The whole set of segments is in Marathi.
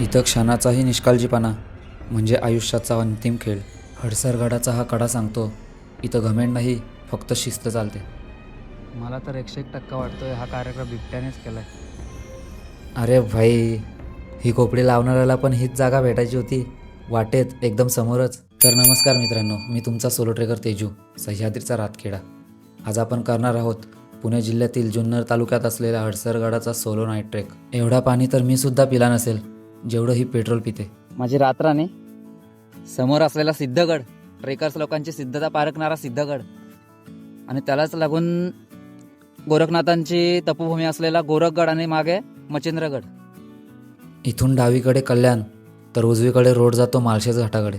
इथं क्षणाचाही निष्काळजीपणा म्हणजे आयुष्याचा अंतिम खेळ. हडसरगडाचा हा कडा सांगतो इथं घमेंड नाही फक्त शिस्त चालते. मला तर एकशे एक टक्का वाटतोय हा कार्यक्रम बिबट्यानेच केलाय. अरे भाई ही कोपडी लावणाऱ्याला पण हीच जागा भेटायची होती. वाटेत एकदम समोरच. तर नमस्कार मित्रांनो मी तुमचा सोलो ट्रेकर तेजू सह्याद्रीचा रातखेडा. आज आपण करणार आहोत पुणे जिल्ह्यातील जुन्नर तालुक्यात असलेल्या हडसरगडाचा सोलो नाईट ट्रेक. एवढा पाणी तर मी सुद्धा पिला नसेल. जेवढं ही पेट्रोल पिते. माझी रात्राने समोर असलेला सिद्धगड ट्रेकर्स लोकांची सिद्धता पारखणारा सिद्धगड आणि त्यालाच लागून गोरखनाथांची तपोभूमी असलेला गोरखगड आणि मागे मच्छिंद्रगड. इथून डावीकडे कल्याण तर उजवीकडे रोड जातो माळशेज घाटाकडे.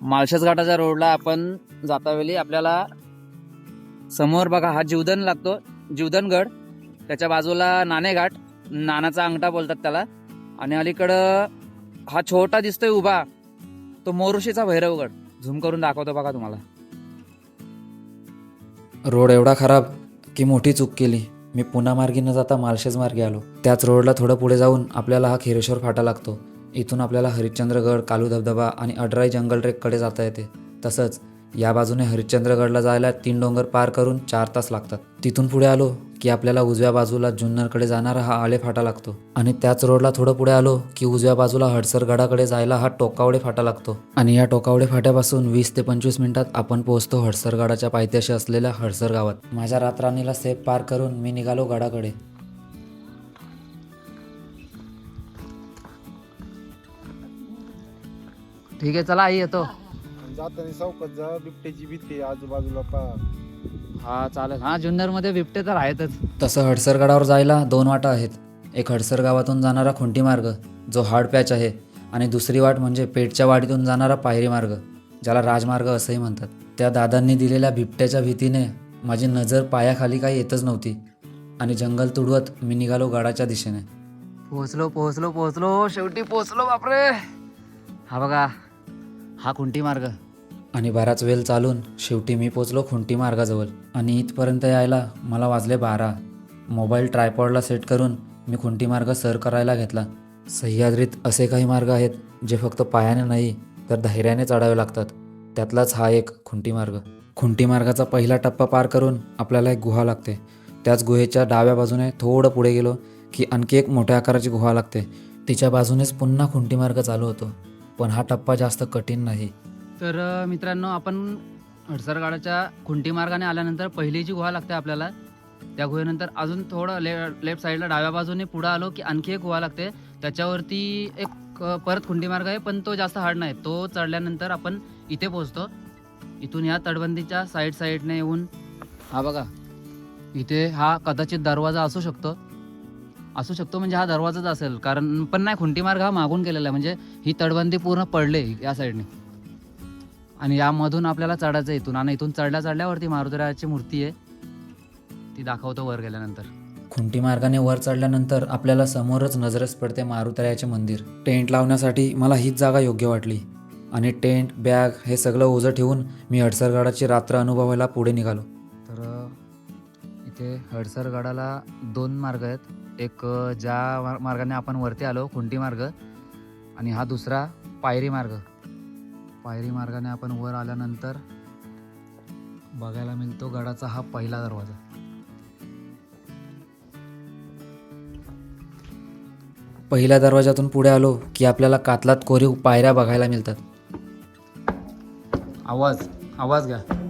माळशेज घाटाच्या रोडला आपण जातावेळी आपल्याला समोर बघा हा जीवदन लागतो जीवदनगड त्याच्या बाजूला नाणेघाट नानाचा अंगठा बोलतात त्याला. आणि अलीकडं हा छोटा दिसतोय उभा तो मोरुशीचा भैरवगड झूम करून दाखवतो बघा तुम्हाला. रोड एवढा खराब की मोठी चूक केली. मी पुन्हा मार्गी न जाता मालशेज मार्गे आलो. त्याच रोडला थोडं पुढे जाऊन आपल्याला हा खेरेश्वर फाटा लागतो. इथून आपल्याला हरिश्चंद्रगड कालू धबधबा आणि अडराई जंगल ट्रेककडे जाता येते. तसंच या बाजूने हरिश्चंद्रगडला जायला तीन डोंगर पार करून चार तास लागतात. तिथून पुढे आलो की आपल्याला उजव्या बाजूला जुन्नरकडे जाणारा हा आळे फाटा लागतो. आणि त्याच रोडला थोडं पुढे आलो की उजव्या बाजूला हडसरगडाकडे जायला हा टोकावडे फाटा लागतो. आणि या टोकावडे फाट्यापासून वीस ते पंचवीस मिनिटात आपण पोहोचतो हडसरगडाच्या पायथ्याशी असलेल्या हडसर गावात. माझ्या रातराणीला सेफ पार करून मी निघालो गडाकडे. ठीक आहे चला आई येतो. जाताना चौकात जा बिबट्याची भीती आजूबाजूला पा हा चालेल. हा जुन्नरमध्ये बिबटे तर आहेतच. तसं हडसरगडावर जायला दोन वाटा आहेत. एक हडसर गावातून जाणारा खुंटी मार्ग जो हार्ड पॅच आहे आणि दुसरी वाट म्हणजे पेठच्या वाडीतून जाणारा पायरी मार्ग ज्याला राजमार्ग असंही म्हणतात. त्या दादांनी दिलेल्या बिबट्याच्या भीतीने माझी नजर पायाखाली काही येतच नव्हती आणि जंगल तुडवत मी निघालो गडाच्या दिशेने. पोहोचलो पोहोचलो पोहोचलो. शेवटी पोहोचलो बापरे! हा बघा हा खुंटी मार्ग. आणि बराच वेळ चालून शेवटी मी पोचलो खुंटी मार्गाजवळ. आणि इथपर्यंत यायला मला वाजले बारा. मोबाईल ट्रायपॉडला सेट करून मी खुंटी मार्ग सर करायला घेतला. सह्याद्रीत असे काही मार्ग आहेत जे फक्त पायाने नाही तर धैर्याने चढावे लागतात. त्यातलाच हा एक खुंटी मार्ग. खुंटी मार्गाचा पहिला टप्पा पार करून आपल्याला एक गुहा लागते. त्याच गुहेच्या डाव्या बाजूने थोडं पुढे गेलो की आणखी एक मोठ्या आकाराची गुहा लागते. तिच्या बाजूनेच पुन्हा खुंटी मार्ग चालू होतो. पण हा टप्पा जास्त कठीण नाही. तर मित्रांनो आपण हडसरगाडाच्या खुंटी मार्गाने आल्यानंतर पहिली जी गुहा लागते आपल्याला त्या गुहेनंतर अजून थोडं ले लेफ्ट साईडला डाव्या बाजूने पुढं आलो की आणखी एक गुहा लागते. त्याच्यावरती एक परत खुंटी मार्ग आहे पण तो जास्त हार्ड नाही. तो चढल्यानंतर आपण इथे पोहोचतो. इथून ह्या तटबंदीच्या साईड साईडने येऊन हा बघा इथे हा कदाचित दरवाजा असू शकतो. असू शकतो म्हणजे हा दरवाजाच असेल कारण पण नाही खुंटी मार्ग हा मागून केलेला आहे. म्हणजे ही तटबंदी पूर्ण पडले या साईडने. आणि यामधून आपल्याला चढायचं आहे इथून. आणि इथून चढल्या चढल्यावरती मारुतीरायाची मूर्ती आहे. ती दाखवतो वर गेल्यानंतर. खुंटी मार्गाने वर चढल्यानंतर आपल्याला समोरच नजरच पडते मारुतरायाचे मंदिर. टेंट लावण्यासाठी मला हीच जागा योग्य वाटली. आणि टेंट बॅग हे सगळं ओझं ठेवून मी हडसरगडाची रात्र अनुभवायला पुढे निघालो. तर इथे हडसरगडाला दोन मार्ग आहेत. एक ज्या मार्गाने आपण वरती आलो खुंटी मार्ग. आणि हा दुसरा पायरी मार्ग. पायरी मार्गाने आपण वर आल्यानंतर बघायला मिळतो गडाचा हा पहिला दरवाजा. पहिल्या दरवाजातून पुढे आलो की आपल्याला कातलात कोरीव पायऱ्या बघायला मिळतात. आवाज आवाज घ्या.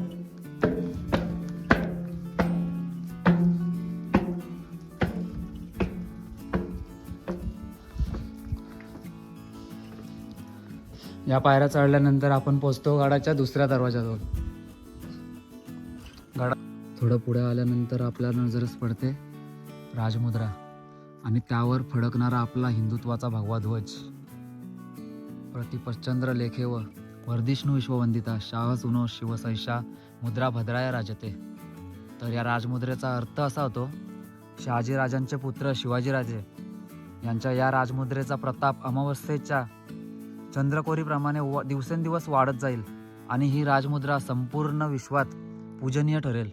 या पायऱ्या चढल्यानंतर आपण पोचतो गाडाच्या दुसऱ्या दरवाजाजवळ. गाडा थोडं पुढे आल्यानंतर आपल्या नजरेस पडते राजमुद्रा आणि त्यावर फडकणारा आपला हिंदुत्वाचा भगवा ध्वज. प्रतिपश्चंद्र लेखेव वर्धिष्णू विश्ववंदिता शाह सुनो शिवसैषा मुद्रा भद्राया राजते. तर या राजमुद्रेचा अर्थ असा होतो शहाजीराजांचे पुत्र शिवाजीराजे यांच्या या राजमुद्रेचा प्रताप अमावस्येच्या चंद्रकोरीप्रमाणे व दिवसेंदिवस वाढत जाईल आणि ही राजमुद्रा संपूर्ण विश्वात पूजनीय ठरेल.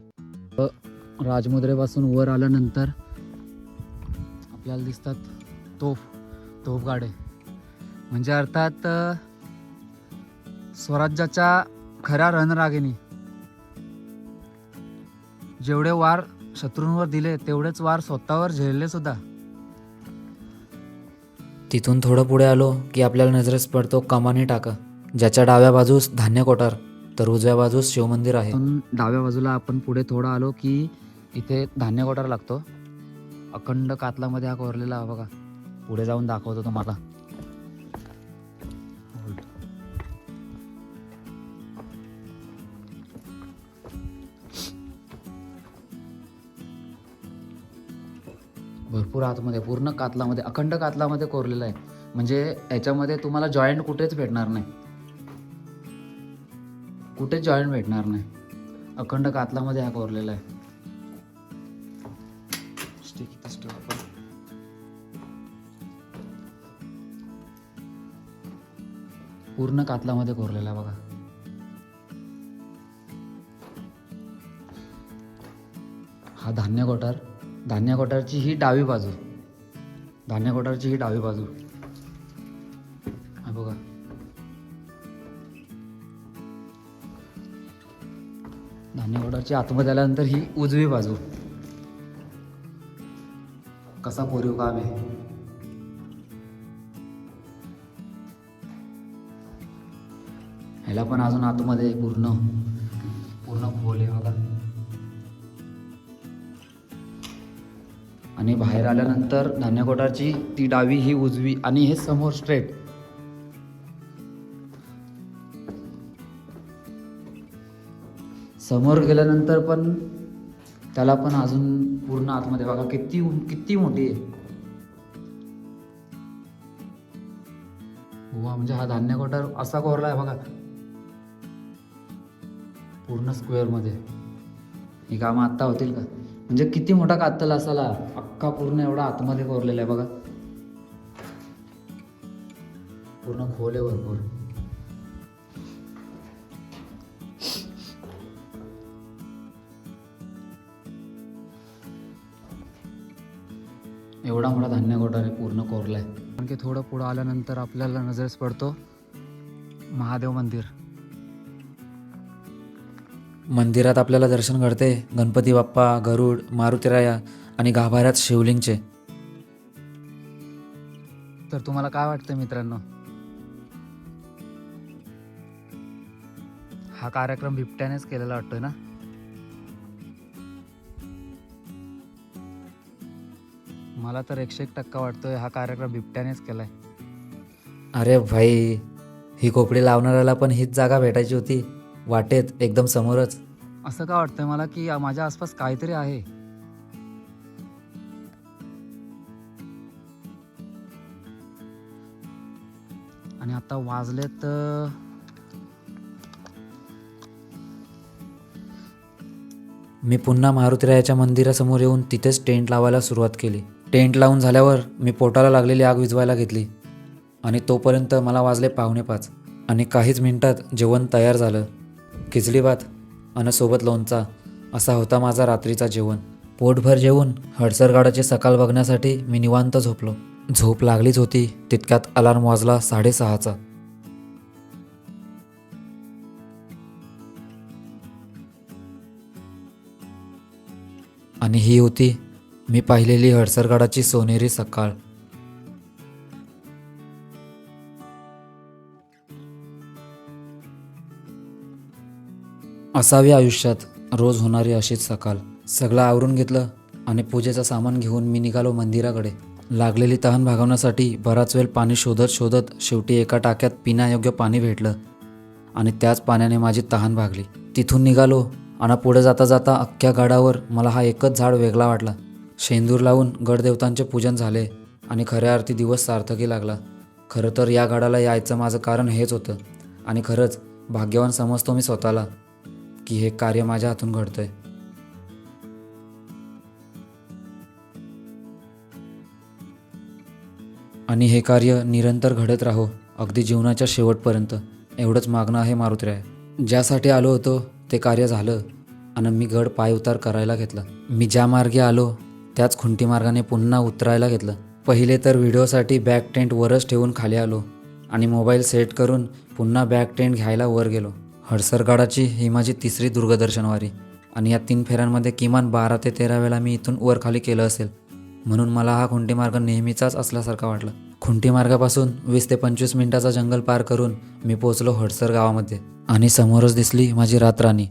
राजमुद्रेपासून वर आल्यानंतर आपल्याला दिसतात तोफ तोफगाडे. म्हणजे अर्थात स्वराज्याच्या खऱ्या रणरागिणी. जेवढे वार शत्रूंवर दिले तेवढेच वार स्वतःवर झेलले सुद्धा. तिथून थोडं पुढे आलो की आपल्याला नजरेस पडतो कमानी टाका ज्याच्या डाव्या बाजूस धान्य कोठार तर उजव्या बाजूस शिवमंदिर आहे. पण डाव्या बाजूला आपण पुढे थोडं आलो की इथे धान्य कोठार लागतो. अखंड कातलामध्ये हा कोरलेला हा बघा. पुढे जाऊन दाखवतो तुम्हाला. भरपूर आतमध्ये पूर्ण कातलामध्ये अखंड कातलामध्ये कोरलेला आहे. म्हणजे याच्यामध्ये तुम्हाला जॉईंट कुठेच भेटणार नाही. कुठेच जॉईंट भेटणार नाही. अखंड कातलामध्ये हा कोरलेला आहे. पूर्ण कातलामध्ये कोरलेला आहे बघा. हा धान्य गोटार. धान्य कोठारची ही डावी बाजू. धान्य कोठारची ही डावी बाजू. हा बघा. धान्य कोठारची आतमध्ये आल्यानंतर ही उजवी बाजू. कसा कोरीव काम आहे? ह्याला पण अजून आतमध्ये पूर्ण पूर्ण खोल आहे बघा. आणि बाहेर आल्यानंतर धान्य कोठारची ती डावी ही उजवी आणि हे समोर स्ट्रेट समोर गेल्यानंतर पण त्याला पण अजून पूर्ण आतमध्ये बघा किती किती मोठी आहे. म्हणजे हा धान्य कोठार असा कोरला आहे बघा. पूर्ण स्क्वेअरमध्ये. ही कामं आत्ता होतील का? म्हणजे किती मोठा कातल असाला अख्खा पूर्ण एवढा आतमध्ये कोरलेला आहे बघा. पूर्ण खोल आहे भरपूर. एवढा मोठा धान्य कोठार आहे पूर्ण कोरलाय. आणखी थोडं पुढं आल्यानंतर आपल्याला नजरेस पडतो महादेव मंदिर. मंदिरात आपल्याला दर्शन घडते. गणपती बाप्पा गरुड मारुतीराया आणि गाभाऱ्यात शिवलिंगचे. तर तुम्हाला काय वाटतं मित्रांनो? हा कार्यक्रम बिबट्यानेच केलेला वाटतोय ना? मला तर एकशे एक टक्का वाटतोय हा कार्यक्रम बिबट्यानेच केलाय. अरे भाई ही कोपडी लावणाऱ्याला पण हीच जागा भेटायची होती. वाटेत एकदम समोरच. असं का वाटतंय मला की माझ्या आसपास काहीतरी आहे? आणि आता वाजलेत मी पुन्हा मारुतीरायाच्या मंदिरासमोर येऊन तिथेच टेंट लावायला सुरुवात केली. टेंट लावून झाल्यावर मी पोटाला लागलेली आग विझवायला घेतली. आणि तोपर्यंत मला वाजले पावणे पाच आणि काहीच मिनिटात जेवण तयार झालं. खिचडी भात आणि सोबत लोणचा असा होता माझा रात्रीचा जेवण. पोटभर जेवून हडसरगाडाची सकाळ बघण्यासाठी मी निवांत झोपलो. झोप लागलीच होती तितक्यात अलार्म वाजला साडेसहाचा. आणि ही होती मी पाहिलेली हडसरगाडाची सोनेरी सकाळ. असावी आयुष्यात रोज होणारी अशीच सकाळ सगळं आवरून घेतलं आणि पूजेचं सामान घेऊन मी निघालो मंदिराकडे. लागलेली तहान भागवण्यासाठी बराच वेळ पाणी शोधत शोधत शेवटी एका टाक्यात पिण्यायोग्य पाणी भेटलं आणि त्याच पाण्याने माझी तहान भागली. तिथून निघालो आणि पुढे जाता जाता अख्ख्या गडावर मला हा एकच झाड वेगळा वाटला. शेंदूर लावून गडदेवतांचे पूजन झाले आणि खऱ्या अर्थी दिवस सार्थकी लागला. खरं तर या गडाला यायचं माझं कारण हेच होतं आणि खरंच भाग्यवान समजतो मी स्वतःला. की हे कार्य माझ्या हातून घडतंय. आणि हे कार्य निरंतर घडत राहो अगदी जीवनाच्या शेवटपर्यंत. एवढंच मागणं आहे मारुतीराय. ज्यासाठी आलो होतो ते कार्य झालं आणि मी गड पाय उतार करायला घेतला. मी ज्या मार्गे आलो त्याच खुंटी मार्गाने पुन्हा उतरायला घेतलं. पहिले तर व्हिडिओसाठी बॅक टेंट वरच ठेवून खाली आलो आणि मोबाईल सेट करून पुन्हा बॅक टेंट घ्यायला वर गेलो. हडसरगडाची ही माझी तिसरी दुर्गदर्शनवारी आणि या तीन फेऱ्यांमध्ये किमान बारा ते तेरा वेळा मी इथून वर खाली केलं असेल म्हणून मला हा खुंटी मार्ग नेहमीचाच असल्यासारखा वाटला. खुंटी मार्गापासून वीस ते पंचवीस मिनिटाचा जंगल पार करून मी पोहोचलो हडसर गावामध्ये. आणि समोरच दिसली माझी रातराणी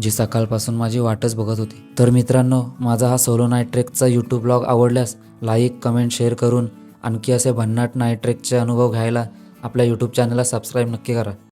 जी सकाळपासून माझी वाटच बघत होती. तर मित्रांनो माझा हा सोलो नाईट ट्रेकचा यूट्यूब ब्लॉग आवडल्यास लाईक कमेंट शेअर करून आणखी असे भन्नाट नाईट ट्रेकचे अनुभव घ्यायला आपल्या यूट्यूब चॅनलला सबस्क्राईब नक्की करा.